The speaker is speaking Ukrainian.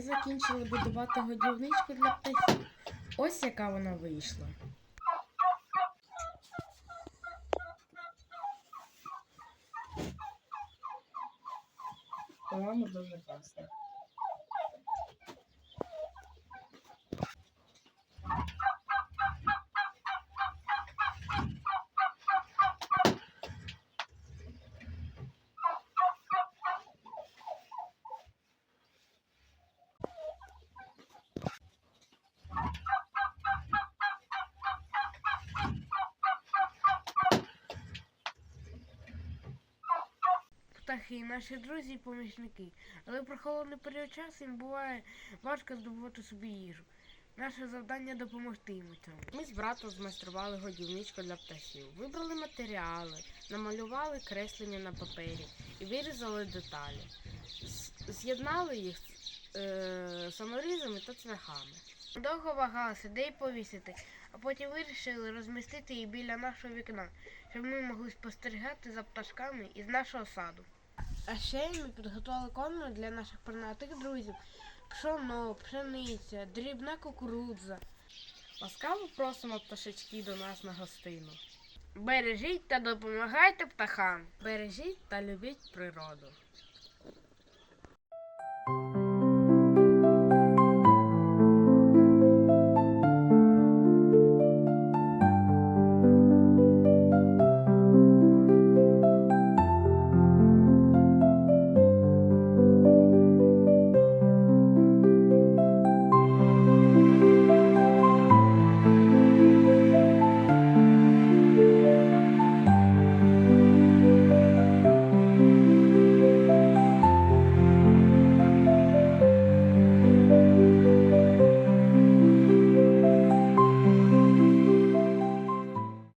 закінчили будувати годівничку для птахів. Ось яка вона вийшла. По-моєму, дуже класно. Птахи наші друзі і помічники. Але про холодний період часу їм буває важко здобувати собі їжу. Наше завдання допомогти їм цьому. Ми з братом змайстрували годівничку для птахів, вибрали матеріали, намалювали креслення на папері і вирізали деталі. З'єднали їх е, саморізами та цвяхами. Довго вагалися, де її повісити, а потім вирішили розмістити її біля нашого вікна, щоб ми могли спостерігати за пташками із нашого саду. А ще ми підготували корм для наших пернатих друзів. Пшоно, пшениця, дрібна кукурудза. Ласкаво просимо пташечки до нас на гостину. Бережіть та допомагайте птахам. Бережіть та любіть природу.